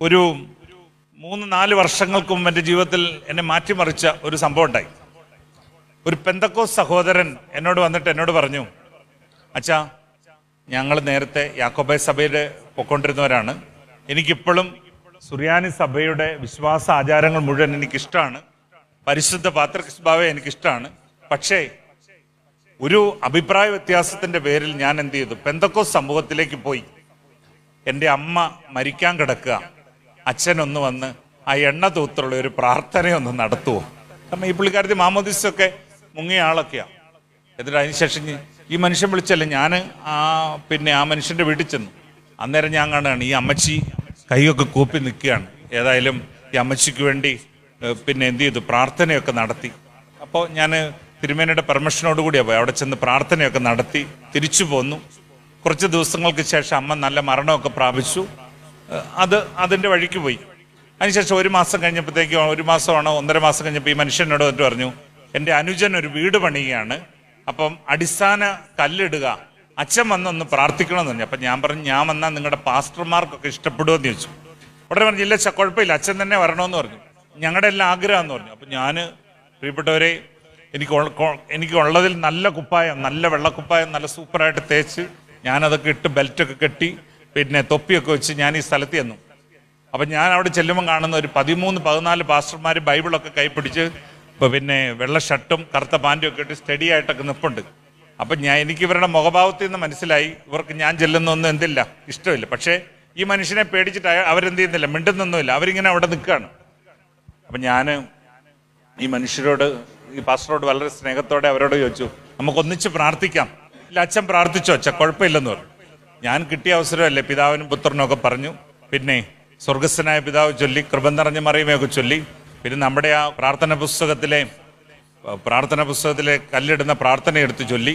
ഒരു മൂന്ന് നാല് വർഷങ്ങൾക്കും എന്റെ ജീവിതത്തിൽ എന്നെ മാറ്റിമറിച്ച ഒരു സംഭവം ഉണ്ടായി ഒരു പെന്തക്കോ സഹോദരൻ എന്നോട് വന്നിട്ട് എന്നോട് പറഞ്ഞു അച്ഛാ ഞങ്ങൾ നേരത്തെ യാക്കോബായ സഭയുടെ പൊക്കൊണ്ടിരുന്നവരാണ് എനിക്കിപ്പോഴും സുറിയാനി സഭയുടെ വിശ്വാസ ആചാരങ്ങൾ മുഴുവൻ എനിക്കിഷ്ടമാണ് പരിശുദ്ധ പാത്രഭാവം എനിക്കിഷ്ടമാണ് പക്ഷേ ഒരു അഭിപ്രായ വ്യത്യാസത്തിന്റെ പേരിൽ ഞാൻ എന്ത് ചെയ്തു? പെന്തക്കോസ് സമൂഹത്തിലേക്ക് പോയി. എന്റെ അമ്മ മരിക്കാൻ കിടക്കുക. അച്ഛനൊന്ന് വന്ന് ആ എണ്ണ തൂത്തുള്ള ഒരു പ്രാർത്ഥനയൊന്ന് നടത്തുവോ? കാരണം ഈ പുള്ളിക്കാരത്തി മാമോദിസൊക്കെ മുങ്ങിയ ആളൊക്കെയാണ് എന്നിട്ട് അതിനുശേഷം ഈ- മനുഷ്യൻ വിളിച്ചല്ലേ ഞാൻ ആ പിന്നെ ആ മനുഷ്യന്റെ വീട്ടിൽ ചെന്നു. അന്നേരം ഞാൻ കാണുകയാണ് ഈ അമ്മച്ചി കൈയൊക്കെ കൂപ്പി നിൽക്കുകയാണ്. ഏതായാലും ഈ അമ്മച്ചിക്ക് വേണ്ടി പിന്നെ എന്ത് ചെയ്തു? പ്രാർത്ഥനയൊക്കെ നടത്തി. അപ്പോൾ ഞാൻ തിരുമേനയുടെ പെർമിഷനോട് കൂടിയാണ് പോയി. അവിടെ ചെന്ന് പ്രാർത്ഥനയൊക്കെ നടത്തി തിരിച്ചു പോന്നു. കുറച്ച് ദിവസങ്ങൾക്ക് ശേഷം അമ്മ നല്ല മരണമൊക്കെ പ്രാപിച്ചു. അത് അതിന്റെ വഴിക്ക് പോയി. അതിനുശേഷം ഒരു മാസം കഴിഞ്ഞപ്പോഴത്തേക്കും ഒരു മാസമാണോ ഒന്നര മാസം കഴിഞ്ഞപ്പോൾ ഈ മനുഷ്യനോട് എന്നിട്ട് പറഞ്ഞു എന്റെ അനുജൻ ഒരു വീട് പണിയുകയാണ് അപ്പം അടിസ്ഥാന കല്ലിടുക. അച്ഛൻ വന്നൊന്ന് പ്രാർത്ഥിക്കണമെന്ന് പറഞ്ഞു. അപ്പം ഞാൻ പറഞ്ഞു ഞാൻ വന്നാൽ നിങ്ങളുടെ പാസ്റ്റർമാർക്കൊക്കെ ഇഷ്ടപ്പെടുമെന്ന് ചോദിച്ചു. ഉടനെ പറഞ്ഞു ഇല്ല കുഴപ്പമില്ല അച്ഛൻ തന്നെ വരണമെന്ന് പറഞ്ഞു. ഞങ്ങളുടെ എല്ലാം ആഗ്രഹമെന്ന് പറഞ്ഞു. അപ്പം ഞാൻ പ്രിയപ്പെട്ടവരെ എനിക്ക് എനിക്ക് ഉള്ളതിൽ നല്ല കുപ്പായം നല്ല വെള്ളക്കുപ്പായം നല്ല സൂപ്പറായിട്ട് തേച്ച് ഞാനതൊക്കെ ഇട്ട് ബെൽറ്റൊക്കെ കെട്ടി പിന്നെ തൊപ്പിയൊക്കെ വെച്ച് ഞാൻ ഈ സ്ഥലത്ത് ചെന്നു. അപ്പം ഞാൻ അവിടെ ചെല്ലുമ്പോൾ കാണുന്ന ഒരു പതിമൂന്ന് പതിനാല് പാസ്റ്റർമാർ ബൈബിളൊക്കെ കൈപ്പിടിച്ച് പിന്നെ വെള്ള ഷർട്ടും കറുത്ത പാന്റും ഒക്കെ ഇട്ട് സ്റ്റഡി ആയിട്ടൊക്കെ നിൽപ്പുണ്ട് അപ്പം ഞാൻ എനിക്ക് ഇവരുടെ മുഖഭാവത്തിൽ നിന്ന് മനസ്സിലായി. ഇവർക്ക് ഞാൻ ചെല്ലുന്നൊന്നും എന്തില്ല ഇഷ്ടമില്ല. പക്ഷേ ഈ മനുഷ്യനെ പേടിച്ചിട്ട് അവരെന്ത് ചെയ്യുന്നില്ല മിണ്ടുന്നൊന്നുമില്ല. അവരിങ്ങനെ അവിടെ നിൽക്കുകയാണ് അപ്പം ഞാൻ ഈ മനുഷ്യരോട് ഈ പാസ്റ്ററോട് വളരെ സ്നേഹത്തോടെ അവരോട് ചോദിച്ചു നമുക്കൊന്നിച്ച് പ്രാർത്ഥിക്കാം. ഇല്ല അച്ഛൻ പ്രാർത്ഥിച്ചോ അച്ഛൻ കുഴപ്പമില്ലെന്ന് പറഞ്ഞു. ഞാൻ കിട്ടിയ അവസരമല്ലേ പിതാവിനും പുത്രനും ഒക്കെ പറഞ്ഞു. പിന്നെ സ്വർഗസ്ഥനായ പിതാവ് ചൊല്ലി കൃപം നിറഞ്ഞ മറിയുമൊക്കെ ചൊല്ലി. പിന്നെ നമ്മുടെ ആ പ്രാർത്ഥന പുസ്തകത്തിലെ പ്രാർത്ഥന പുസ്തകത്തിലെ കല്ലിടുന്ന പ്രാർത്ഥന എടുത്ത് ചൊല്ലി.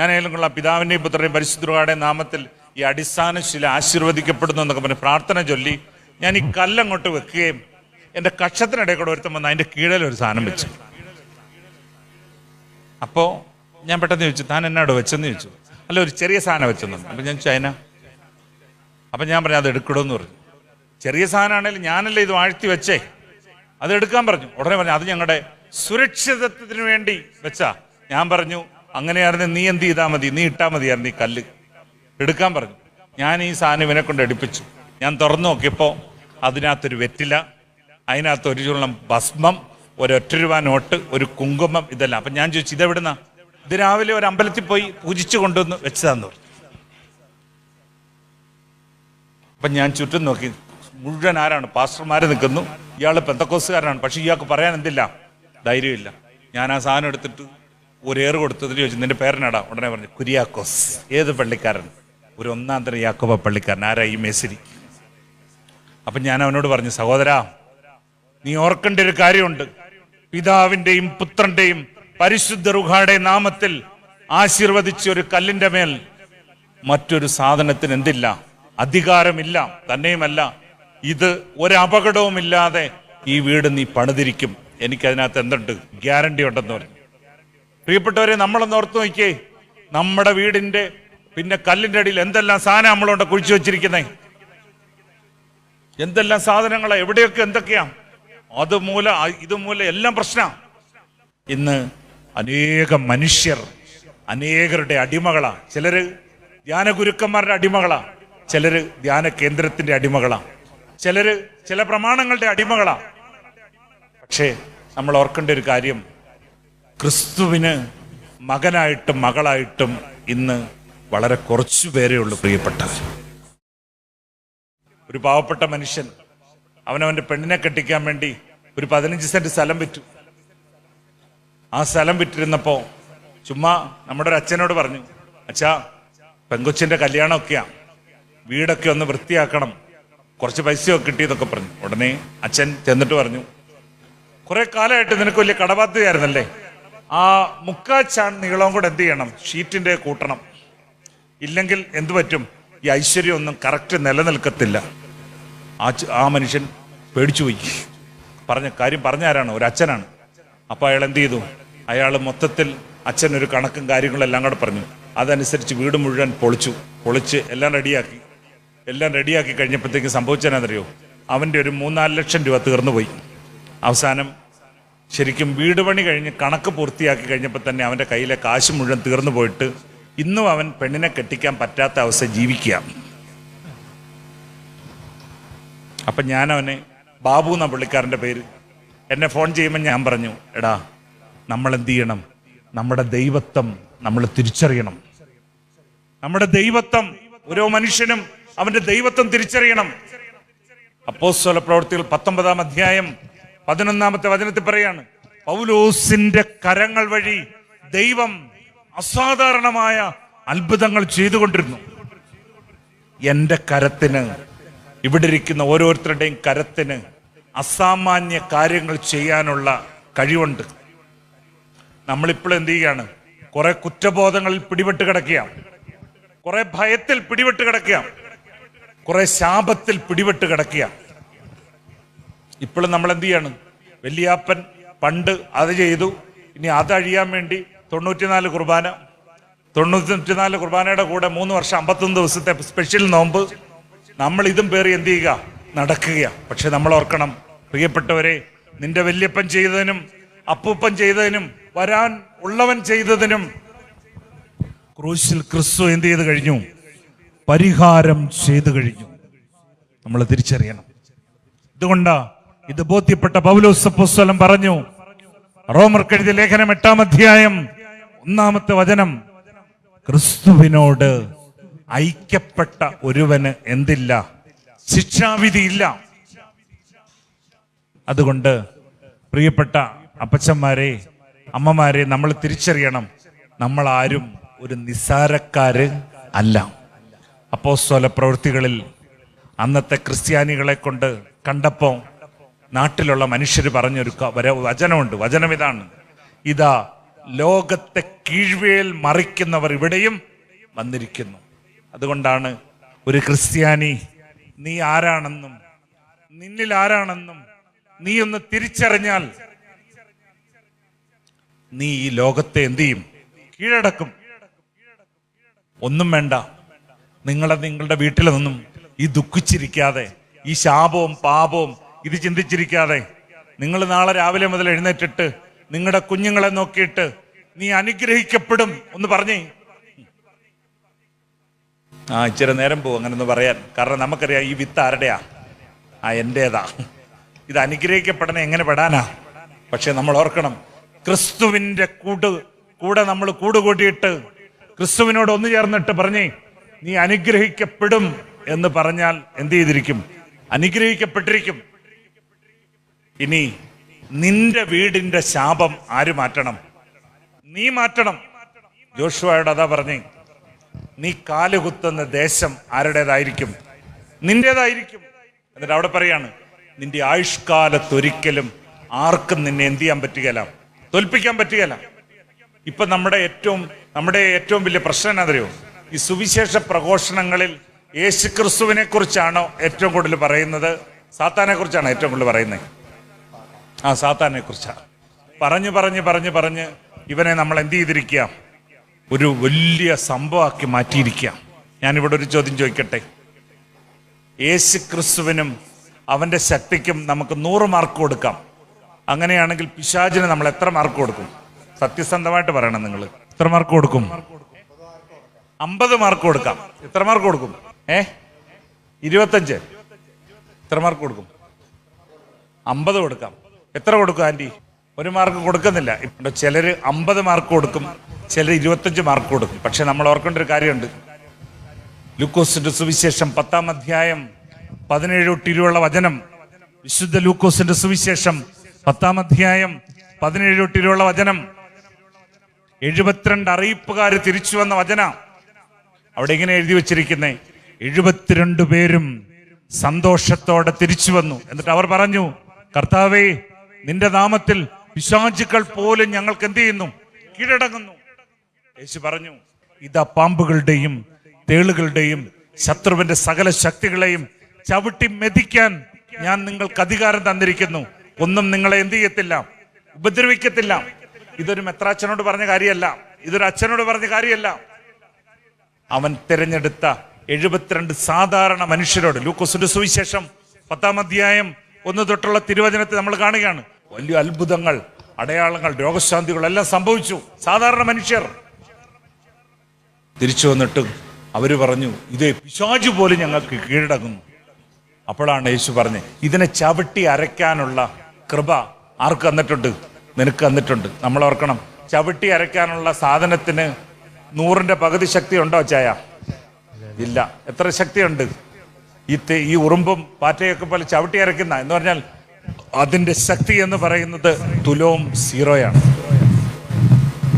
ഏതെങ്കിലും കൊള്ളാം പിതാവിന്റെയും പുത്രന്റെയും പരിശുദ്ധയുടെ നാമത്തിൽ ഈ അടിസ്ഥാന ശില ആശീർവദിക്കപ്പെടുന്നു എന്നൊക്കെ പറഞ്ഞ് പ്രാർത്ഥന ചൊല്ലി. ഞാൻ ഈ കല്ലങ്ങോട്ട് വെക്കുകയും എന്റെ കക്ഷത്തിനിടയിൽ കൂടെ ഒരുത്തം വന്ന് അതിന്റെ കീഴിൽ ഒരു സാധനം വെച്ചു. അപ്പോൾ ഞാൻ പെട്ടെന്ന് ചോദിച്ചു താൻ എന്നോട് വെച്ചെന്ന് ചോദിച്ചു. അല്ല ഒരു ചെറിയ സാധനം വെച്ചെന്നു അപ്പം ഞാൻ ചൈന. അപ്പം ഞാൻ പറഞ്ഞു അത് എടുക്കണമെന്ന് പറഞ്ഞു. ചെറിയ സാധനമാണെങ്കിലും ഞാനല്ലേ ഇത് വാഴ്ത്തി വെച്ചേ? അത് എടുക്കാൻ പറഞ്ഞു. ഉടനെ പറഞ്ഞു അത് ഞങ്ങളുടെ സുരക്ഷിതത്വത്തിന് വേണ്ടി വെച്ചാ. ഞാൻ പറഞ്ഞു അങ്ങനെയായിരുന്നു നീ എന്ത് ചെയ്താൽ മതി? നീ ഇട്ടാൽ മതിയായിരുന്നു ഈ കല്ല്. എടുക്കാൻ പറഞ്ഞു. ഞാൻ ഈ സാധനം ഇവനെ കൊണ്ട് എടുപ്പിച്ചു. ഞാൻ തുറന്നു നോക്കിയപ്പോൾ അതിനകത്തൊരു വെറ്റില അതിനകത്ത് ഒരു ചുള്ളം ഭസ്മം ഒരൊറ്റ രൂപ നോട്ട് ഒരു കുങ്കുമം ഇതെല്ലാം. അപ്പം ഞാൻ ചോദിച്ചു ഇതെവിടുന്ന? ഇത് രാവിലെ ഒരു അമ്പലത്തിൽ പോയി പൂജിച്ചു കൊണ്ടുവന്ന് വെച്ചതാന്ന് പറഞ്ഞു. അപ്പം ഞാൻ ചുറ്റും നോക്കി. മുഴുവൻ ആരാണ്? പാസ്റ്റർമാർ നിൽക്കുന്നു. ഇയാൾ പെന്തക്കോസുകാരനാണ് പക്ഷെ ഇയാൾക്ക് പറയാൻ എന്തില്ല? ധൈര്യമില്ല. ഞാൻ ആ സാധനം എടുത്തിട്ട് ഒരു ഏറ് കൊടുത്തതിൽ ചോദിച്ചു നിന്റെ പേരനാടാ ഉടനെ പറഞ്ഞു കുര്യാക്കോസ്. ഏത് പള്ളിക്കാരൻ? ഒരു ഒന്നാം തരം യാക്കോബ പള്ളിക്കാരൻ. ആരാ ഈ മേസിരി അപ്പം ഞാൻ അവനോട് പറഞ്ഞു സഹോദരാ നീ ഓർക്കേണ്ട ഒരു കാര്യമുണ്ട്. പിതാവിന്റെയും പുത്രന്റെയും പരിശുദ്ധ റുഹാടെ നാമത്തിൽ ആശീർവദിച്ച ഒരു കല്ലിന്റെ മേൽ മറ്റൊരു സാധനത്തിന് എന്തില്ല? അധികാരമില്ല തന്നെയുമല്ല. ഇത് ഒരപകടവുമില്ലാതെ ഈ വീട് നീ പണിതിരിക്കും. എനിക്കതിനകത്ത് എന്തുണ്ട്? ഗ്യാരണ്ടി ഉണ്ടെന്ന് പറഞ്ഞു. പ്രിയപ്പെട്ടവരെ നമ്മളൊന്ന് ഓർത്ത് നോക്കിയേ. നമ്മുടെ വീടിന്റെ പിന്നെ കല്ലിന്റെ അടിയിൽ എന്തെല്ലാം സാധനം നമ്മളുണ്ട് കുഴിച്ചു വെച്ചിരിക്കുന്നേ? എന്തെല്ലാം സാധനങ്ങളാ? എവിടെയൊക്കെ എന്തൊക്കെയാ? അത് മൂല ഇത് മൂലം എല്ലാം പ്രശ്ന. ഇന്ന് അനേകം മനുഷ്യർ അനേകരുടെ അടിമകളാ. ചിലര് ധ്യാന ഗുരുക്കന്മാരുടെ അടിമകളാ. ചിലര് ധ്യാന കേന്ദ്രത്തിന്റെ അടിമകളാ. ചിലര് ചില പ്രമാണങ്ങളുടെ അടിമകളാ. പക്ഷേ നമ്മൾ ഓർക്കേണ്ട ഒരു കാര്യം. ക്രിസ്തുവിന് മകനായിട്ടും മകളായിട്ടും ഇന്ന് വളരെ കുറച്ചു പേരേ ഉള്ളൂ പ്രിയപ്പെട്ടവർ. ഒരു പാവപ്പെട്ട മനുഷ്യൻ അവനവന്റെ പെണ്ണിനെ കെട്ടിക്കാൻ വേണ്ടി ഒരു പതിനഞ്ച് സെന്റ് സ്ഥലം വിറ്റു. ആ സ്ഥലം വിറ്റിരുന്നപ്പോ ചുമ്മാ നമ്മുടെ ഒരു അച്ഛനോട് പറഞ്ഞു അച്ഛാ പെങ്കൊച്ചിന്റെ കല്യാണമൊക്കെയാ. വീടൊക്കെ ഒന്ന് വൃത്തിയാക്കണം. കുറച്ച് പൈസയൊക്കെ കിട്ടിയതൊക്കെ പറഞ്ഞു. ഉടനെ അച്ഛൻ ചെന്നിട്ട് പറഞ്ഞു കുറെ കാലമായിട്ട് നിനക്ക് വലിയ കടബാധ്യതയായിരുന്നല്ലേ? ആ മുക്കാച്ചാൺ നീളവും കൂടെ എന്ത് ചെയ്യണം? ഷീറ്റിന്റെ കൂട്ടണം. ഇല്ലെങ്കിൽ എന്തു പറ്റും? ഈ ഐശ്വര്യം ഒന്നും കറക്റ്റ് നിലനിൽക്കത്തില്ല. ആ ആ മനുഷ്യൻ പേടിച്ചു പോയി പറഞ്ഞ കാര്യം പറഞ്ഞ ആരാണ്? ഒരു അച്ഛനാണ്. അപ്പൊ അയാൾ എന്ത് ചെയ്തു? അയാൾ മൊത്തത്തിൽ അച്ഛൻ ഒരു കണക്കും കാര്യങ്ങളെല്ലാം കൂടെ പറഞ്ഞു. അതനുസരിച്ച് വീട് മുഴുവൻ പൊളിച്ചു. പൊളിച്ച് എല്ലാം റെഡിയാക്കി. എല്ലാം റെഡിയാക്കി കഴിഞ്ഞപ്പോഴത്തേക്ക് സംഭവിച്ചതെന്നറിയോ അവന്റെ ഒരു മൂന്നാൽ ലക്ഷം രൂപ തീർന്നു പോയി അവസാനം ശരിക്കും വീട് പണി കഴിഞ്ഞ് കണക്ക് പൂർത്തിയാക്കി കഴിഞ്ഞപ്പോൾ തന്നെ അവന്റെ കയ്യിലെ കാശ് മുഴുവൻ തീർന്നു പോയിട്ട് ഇന്നും അവൻ പെണ്ണിനെ കെട്ടിക്കാൻ പറ്റാത്ത അവസ്ഥ ജീവിക്കുക. അപ്പം ഞാനവനെ ബാബു എന്ന പുള്ളിക്കാരന്റെ പേര്. എന്നെ ഫോൺ ചെയ്യുമ്പോൾ ഞാൻ പറഞ്ഞു എടാ നമ്മൾ എന്ത് ചെയ്യണം നമ്മുടെ ദൈവത്വം നമ്മൾ തിരിച്ചറിയണം. നമ്മുടെ ദൈവത്വം ഓരോ മനുഷ്യനും അവന്റെ ദൈവത്വം തിരിച്ചറിയണം. അപ്പോസ്വല പ്രവർത്തികൾ പത്തൊമ്പതാം അധ്യായം പതിനൊന്നാമത്തെ വചനത്തിൽ പറയാണ് പൗലോസിന്റെ കരങ്ങൾ വഴി ദൈവം അസാധാരണമായ അത്ഭുതങ്ങൾ ചെയ്തുകൊണ്ടിരുന്നു. എന്റെ കരത്തിന് ഇവിടെ ഇരിക്കുന്ന ഓരോരുത്തരുടെയും കരത്തിന് അസാമാന്യ കാര്യങ്ങൾ ചെയ്യാനുള്ള കഴിവുണ്ട്. നമ്മളിപ്പോൾ എന്ത് ചെയ്യുകയാണ് കുറെ കുറ്റബോധങ്ങളിൽ പിടിപെട്ട് കിടക്കുക കുറെ ഭയത്തിൽ പിടിപെട്ട് കിടക്കുക കുറെ ശാപത്തിൽ പിടിപെട്ട് കിടക്കുക ഇപ്പോഴും നമ്മൾ എന്ത് ചെയ്യാണ്? വലിയാപ്പൻ പണ്ട് അത് ചെയ്തു. ഇനി അതഴിയാൻ വേണ്ടി തൊണ്ണൂറ്റിനാല് കുർബാന തൊണ്ണൂറ്റിനാല് കുർബാനയുടെ കൂടെ മൂന്ന് വർഷം അമ്പത്തൊന്ന് ദിവസത്തെ സ്പെഷ്യൽ നോമ്പ്. നമ്മൾ ഇതും പേറി എന്ത് ചെയ്യുക? നടക്കുക പക്ഷെ നമ്മൾ ഓർക്കണം പ്രിയപ്പെട്ടവരെ നിന്റെ വല്യപ്പൻ ചെയ്തതിനും അപ്പൂപ്പൻ ചെയ്തതിനും വരാൻ ഉള്ളവൻ ചെയ്തതിനും ക്രൂശിൽ ക്രിസ്തു എന്ത് ചെയ്ത് കഴിഞ്ഞു? പരിഹാരം ചെയ്തു കഴിഞ്ഞു. നമ്മൾ തിരിച്ചറിയണം. ഇതുകൊണ്ടാ ഇത് ബോധ്യപ്പെട്ട പൗലോസ് അപ്പോസ്തലൻ പറഞ്ഞു റോമർക്കെഴുതിയ ലേഖനം എട്ടാം അധ്യായം ഒന്നാമത്തെ വചനം ക്രിസ്തുവിനോട് ഐക്യപ്പെട്ട ഒരുവന് എന്തില്ല? ശിക്ഷാവിധിയില്ല അതുകൊണ്ട് പ്രിയപ്പെട്ട അപ്പച്ചന്മാരെ അമ്മമാരെ നമ്മൾ തിരിച്ചറിയണം നമ്മൾ ആരും ഒരു നിസാരക്കാര് അല്ല. അപ്പോസ്തല പ്രവൃത്തികളിൽ അന്നത്തെ ക്രിസ്ത്യാനികളെ കൊണ്ട് കണ്ടപ്പോൾ നാട്ടിലുള്ള മനുഷ്യർ പറഞ്ഞൊരു വചനമുണ്ട്. വചനം ഇതാണ്. ഇതാ ലോകത്തെ കീഴ്വേൽ മറിക്കുന്നവർ ഇവിടെയും വന്നിരിക്കുന്നു. അതുകൊണ്ടാണ് ഒരു ക്രിസ്ത്യാനി നീ ആരാണെന്നും നിന്നിൽ ആരാണെന്നും നീ ഒന്ന് തിരിച്ചറിഞ്ഞാൽ നീ ഈ ലോകത്തെ എന്തു ചെയ്യും? കീഴടക്കും. ഒന്നും വേണ്ട. നിങ്ങളെ നിങ്ങളുടെ വീട്ടിൽ നിന്നും ഈ ദുഃഖിച്ചിരിക്കാതെ ഈ ശാപവും പാപവും ഇത് ചിന്തിച്ചിരിക്കാതെ നിങ്ങൾ നാളെ രാവിലെ മുതൽ എഴുന്നേറ്റിട്ട് നിങ്ങളുടെ കുഞ്ഞുങ്ങളെ നോക്കിയിട്ട് നീ അനുഗ്രഹിക്കപ്പെടും ഒന്ന് പറഞ്ഞേ. ആ ഇച്ചിരി നേരം പോകും അങ്ങനെ ഒന്ന് പറയാൻ. കാരണം നമുക്കറിയാം ഈ വിത്ത് ആരുടെയാ? ആ എന്റേതാ. ഇത് അനുഗ്രഹിക്കപ്പെടണേ എങ്ങനെ പെടാനാ? പക്ഷെ നമ്മൾ ഓർക്കണം ക്രിസ്തുവിന്റെ കൂട് കൂടെ നമ്മൾ കൂടുകൂട്ടിയിട്ട് ക്രിസ്തുവിനോട് ഒന്നു ചേർന്നിട്ട് പറഞ്ഞേ നീ അനുഗ്രഹിക്കപ്പെടും എന്ന് പറഞ്ഞാൽ എന്ത് ചെയ്തിരിക്കും? അനുഗ്രഹിക്കപ്പെട്ടിരിക്കും. ഇനി നിന്റെ വീടിന്റെ ശാപം ആര് മാറ്റണം? നീ മാറ്റണം. ജോഷുവായോട് അതാ പറഞ്ഞേ നീ കാലുകുത്തുന്ന ദേശം ആരുടേതായിരിക്കും? നിന്റേതായിരിക്കും. എന്നിട്ട് അവിടെ പറയാണ് നിന്റെ ആയുഷ്കാലത്തൊരിക്കലും ആർക്കും നിന്നെ എന്ത് ചെയ്യാൻ പറ്റുകയില്ല. തോൽപ്പിക്കാൻ പറ്റുകയില്ല. ഇപ്പൊ നമ്മുടെ ഏറ്റവും നമ്മുടെ ഏറ്റവും വലിയ പ്രശ്നം എന്നാ ഈ സുവിശേഷ പ്രഘോഷണങ്ങളിൽ യേശു ക്രിസ്തുവിനെ കുറിച്ചാണോ ഏറ്റവും കൂടുതൽ പറയുന്നത്? സാത്താനെ കുറിച്ചാണ് ഏറ്റവും കൂടുതൽ പറയുന്നത്? ആ സാത്താനെ കുറിച്ചാണ് പറഞ്ഞു പറഞ്ഞ് പറഞ്ഞ് പറഞ്ഞ് ഇവനെ നമ്മൾ എന്ത് ചെയ്തിരിക്കുക? ഒരു വലിയ സംഭവമാക്കി മാറ്റിയിരിക്കുക ഞാനിവിടെ ഒരു ചോദ്യം ചോദിക്കട്ടെ? യേശു ക്രിസ്തുവിനും അവന്റെ ശക്തിക്കും നമുക്ക് നൂറ് മാർക്ക് കൊടുക്കാം. അങ്ങനെയാണെങ്കിൽ പിശാചിന് നമ്മൾ എത്ര മാർക്ക് കൊടുക്കും? സത്യസന്ധമായിട്ട് പറയണം നിങ്ങൾ. എത്ര മാർക്ക് കൊടുക്കും? അമ്പത് മാർക്ക് കൊടുക്കാം. എത്ര മാർക്ക് കൊടുക്കും? ഏ? ഇരുപത്തഞ്ച്. എത്ര മാർക്ക് കൊടുക്കും? അമ്പത് കൊടുക്കാം. എത്ര കൊടുക്കും ആന്റി ഒരു മാർക്ക് കൊടുക്കുന്നില്ല. ഇപ്പൊ ചിലർ അമ്പത് മാർക്ക് കൊടുക്കും ചിലർ ഇരുപത്തഞ്ച് മാർക്ക് കൊടുക്കും. പക്ഷെ നമ്മൾ ഓർക്കേണ്ട ഒരു കാര്യമുണ്ട്. ലൂക്കോസിന്റെ സുവിശേഷം പത്താം അധ്യായം പതിനേഴ് ഒട്ടിരുള്ള വചനം. വിശുദ്ധ ലൂക്കോസിന്റെ സുവിശേഷം പത്താം അധ്യായം പതിനേഴ് ഒട്ടിരുള്ള വചനം. എഴുപത്തിരണ്ട് അറിയിപ്പുകാർ തിരിച്ചു വന്ന വചന. അവിടെ ഇങ്ങനെ എഴുതി വെച്ചിരിക്കുന്നേ? എഴുപത്തിരണ്ട് പേരും സന്തോഷത്തോടെ തിരിച്ചു വന്നു. എന്നിട്ട് അവർ പറഞ്ഞു കർത്താവേ നിന്റെ നാമത്തിൽ പിശാചുക്കൾ പോലും ഞങ്ങൾക്ക് എന്ത് ചെയ്യുന്നു? കീഴടങ്ങുന്നു. യേശു പറഞ്ഞു ഇതാ പാമ്പുകളുടെയും തേളുകളുടെയും ശത്രുവിന്റെ സകല ശക്തികളെയും ചവിട്ടി മെതിക്കാൻ ഞാൻ നിങ്ങൾക്ക് അധികാരം തന്നിരിക്കുന്നു. ഒന്നും നിങ്ങളെ എന്ത് ചെയ്യത്തില്ല? ഉപദ്രവിക്കത്തില്ല. ഇതൊരു മെത്രാച്ചനോട് പറഞ്ഞ കാര്യമല്ല. ഇതൊരു അച്ഛനോട് പറഞ്ഞ കാര്യമല്ല. അവൻ തിരഞ്ഞെടുത്ത എഴുപത്തിരണ്ട് സാധാരണ മനുഷ്യരോട് ലൂക്കോസിന്റെ സുവിശേഷം പത്താം അധ്യായം ഒന്ന് തൊട്ടുള്ള തിരുവചനത്തെ നമ്മൾ കാണുകയാണ്. വലിയ അത്ഭുതങ്ങൾ അടയാളങ്ങൾ രോഗശാന്തികൾ എല്ലാം സംഭവിച്ചു. സാധാരണ മനുഷ്യർ. തിരിച്ചു വന്നിട്ട് അവർ പറഞ്ഞു ഇതേ പിശാജ് പോലും ഞങ്ങൾക്ക് കീഴടങ്ങുന്നു അപ്പോഴാണ് യേശു പറഞ്ഞത് ഇതിനെ ചവിട്ടി അരയ്ക്കാനുള്ള കൃപ ആർക്ക് തന്നിട്ടുണ്ട്? നിനക്ക് തന്നിട്ടുണ്ട്. നമ്മൾ ഓർക്കണം ചവിട്ടി അരയ്ക്കാനുള്ള സാധനത്തിന് നൂറിന്റെ പകുതി ശക്തി ഉണ്ടോ ചായ? ഇല്ല. എത്ര ശക്തിയുണ്ട്? ഈ ഈ ഉറുമ്പും പാറ്റയൊക്കെ പോലെ ചവിട്ടി അരയ്ക്കുന്ന എന്ന് പറഞ്ഞാൽ അതിന്റെ ശക്തി എന്ന് പറയുന്നത് തുലോം സീറോയാണ്.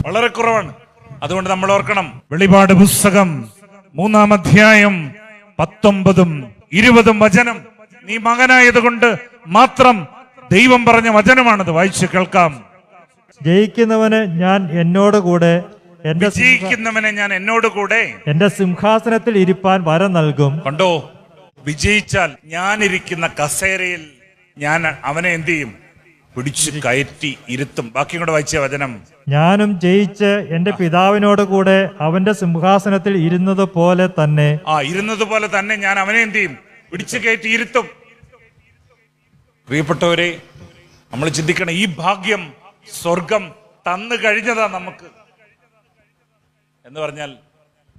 വളരെ കുറവാണ്. അതുകൊണ്ട് നമ്മൾ ഓർക്കണം. വെളിപാട് പുസ്തകം മൂന്നാം അധ്യായം പത്തൊമ്പതും ഇരുപതും വചനം. നീ മകനായത് കൊണ്ട് മാത്രം ദൈവം പറഞ്ഞ വചനമാണത്. വായിച്ചു കേൾക്കാം. ജയിക്കുന്നവന് ഞാൻ എന്നോട് കൂടെ എന്റെ വിജയിക്കുന്നവനെ ഞാൻ എന്നോട് കൂടെ എന്റെ സിംഹാസനത്തിൽ ഇരിപ്പാൻ വരം നൽകും. കണ്ടോ? വിജയിച്ചാൽ ഞാനിരിക്കുന്ന കസേരയിൽ ഞാൻ അവനെ എന്ത് ചെയ്യും? പിടിച്ചു കയറ്റി ഇരുത്തും. ബാക്കി കൂടെ വായിച്ച വചനം. ഞാനും ജയിച്ച് എന്റെ പിതാവിനോട് കൂടെ അവന്റെ സിംഹാസനത്തിൽ ഇരുന്നത് പോലെ തന്നെ ആ ഇരുന്നത് പോലെ തന്നെ ഞാൻ അവനെ എന്ത് ചെയ്യും? പിടിച്ചു കയറ്റി ഇരുത്തും. പ്രിയപ്പെട്ടവരെ നമ്മൾ ചിന്തിക്കണം ഈ ഭാഗ്യം സ്വർഗം തന്നു കഴിഞ്ഞതാ നമുക്ക്. എന്ന് പറഞ്ഞാൽ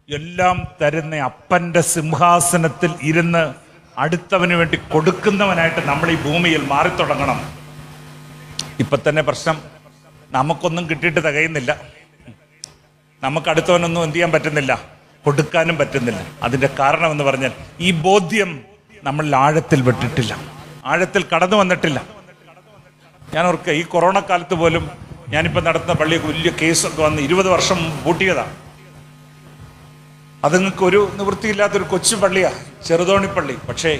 എല്ലാം തരുന്ന അപ്പന്റെ സിംഹാസനത്തിൽ ഇരുന്ന് അടുത്തവന് വേണ്ടി കൊടുക്കുന്നവനായിട്ട് നമ്മൾ ഈ ഭൂമിയിൽ മാറിത്തുടങ്ങണം ഇപ്പൊ തന്നെ പ്രശ്നം നമുക്കൊന്നും കിട്ടിയിട്ട് തികയുന്നില്ല. നമുക്ക് അടുത്തവനൊന്നും എന്ത് ചെയ്യാൻ പറ്റുന്നില്ല. കൊടുക്കാനും പറ്റുന്നില്ല. അതിന്റെ കാരണം എന്ന് പറഞ്ഞാൽ ഈ ബോധ്യം നമ്മൾ ആഴത്തിൽ വിട്ടിട്ടില്ല. ആഴത്തിൽ കടന്നു വന്നിട്ടില്ല. ഞാൻ ഓർക്കുക ഈ കൊറോണ കാലത്ത് പോലും ഞാനിപ്പോൾ നടത്തുന്ന പള്ളിയൊക്കെ വലിയ കേസൊക്കെ വന്ന് ഇരുപത് വർഷം പൂട്ടിയതാണ് അത് നിങ്ങൾക്ക് ഒരു നിവൃത്തിയില്ലാത്തൊരു കൊച്ചു പള്ളിയാ. ചെറുതോണി പള്ളി പക്ഷേ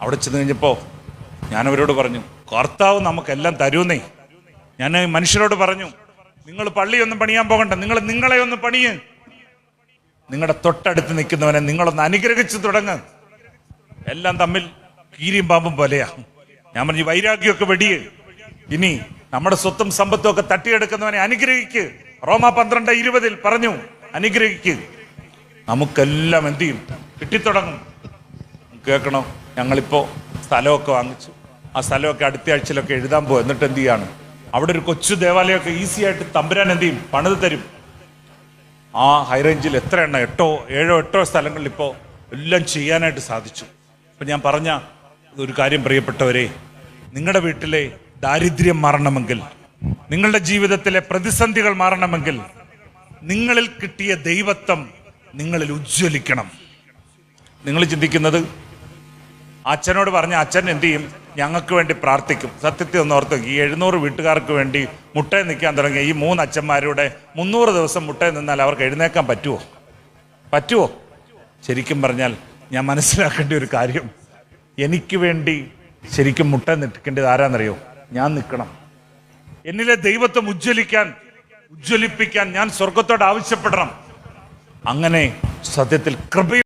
അവിടെ ചെന്ന് കഴിഞ്ഞപ്പോൾ ഞാനവരോട് പറഞ്ഞു കർത്താവ് നമുക്കെല്ലാം തരൂന്നേ. ഞാൻ മനുഷ്യരോട് പറഞ്ഞു നിങ്ങൾ പള്ളിയൊന്നും പണിയാൻ പോകണ്ട. നിങ്ങൾ നിങ്ങളെ ഒന്ന് പണിയ്. നിങ്ങളുടെ തൊട്ടടുത്ത് നിൽക്കുന്നവനെ നിങ്ങളൊന്ന് അനുഗ്രഹിച്ചു തുടങ്ങ്. എല്ലാം തമ്മിൽ കീരിയും പാമ്പും പോലെയാ. ഞാൻ പറഞ്ഞു "ഈ വൈരാഗ്യമൊക്കെ വെടിയ്. ഇനി നമ്മുടെ സ്വത്തും സമ്പത്തും ഒക്കെ തട്ടിയെടുക്കുന്നവനെ അനുഗ്രഹിക്ക്. റോമ പന്ത്രണ്ട് ഇരുപതിൽ പറഞ്ഞു അനുഗ്രഹിക്ക്. നമുക്കെല്ലാം എന്ത് ചെയ്യും? കിട്ടിത്തുടങ്ങും. കേൾക്കണോ? ഞങ്ങളിപ്പോൾ സ്ഥലമൊക്കെ വാങ്ങിച്ചു. ആ സ്ഥലമൊക്കെ അടുത്ത ആഴ്ചയിലൊക്കെ എഴുതാൻ പോകും എന്നിട്ട് എന്ത് ചെയ്യാണ്? അവിടെ ഒരു കൊച്ചു ദേവാലയമൊക്കെ ഈസി ആയിട്ട് തമ്പുരാൻ എന്ത് ചെയ്യും? പണിത് തരും. ആ ഹൈറേഞ്ചിൽ എത്ര എണ്ണം? എട്ടോ ഏഴോ എട്ടോ സ്ഥലങ്ങളിൽ ഇപ്പോൾ എല്ലാം ചെയ്യാനായിട്ട് സാധിച്ചു. അപ്പൊ ഞാൻ പറഞ്ഞ ഒരു കാര്യം പ്രിയപ്പെട്ടവരെ നിങ്ങളുടെ വീട്ടിലെ ദാരിദ്ര്യം മാറണമെങ്കിൽ നിങ്ങളുടെ ജീവിതത്തിലെ പ്രതിസന്ധികൾ മാറണമെങ്കിൽ നിങ്ങളിൽ കിട്ടിയ ദൈവത്വം നിങ്ങളിൽ ഉജ്ജ്വലിക്കണം. നിങ്ങൾ ചിന്തിക്കുന്നത്? അച്ഛനോട് പറഞ്ഞ അച്ഛൻ എന്ത് ചെയ്യും? ഞങ്ങൾക്ക് വേണ്ടി പ്രാർത്ഥിക്കും. സത്യത്തെ ഒന്ന് ഓർത്ത് ഈ എഴുന്നൂറ് വീട്ടുകാർക്ക് വേണ്ടി മുട്ടയിൽ നിൽക്കാൻ തുടങ്ങിയ ഈ മൂന്ന് അച്ഛന്മാരുടെ മുന്നൂറ് ദിവസം മുട്ടയിൽ നിന്നാൽ അവർക്ക് എഴുന്നേക്കാൻ പറ്റുമോ പറ്റുമോ ശരിക്കും പറഞ്ഞാൽ ഞാൻ മനസ്സിലാക്കേണ്ട ഒരു കാര്യം. എനിക്ക് വേണ്ടി ശരിക്കും മുട്ട നിൽക്കേണ്ടത് ആരാന്നറിയോ? ഞാൻ നിൽക്കണം. എന്നിലെ ദൈവത്തെ ഉജ്ജ്വലിക്കാൻ ഉജ്ജ്വലിപ്പിക്കാൻ ഞാൻ സ്വർഗത്തോട് ആവശ്യപ്പെടണം. അങ്ങനെ സത്യത്തിൽ കൃപ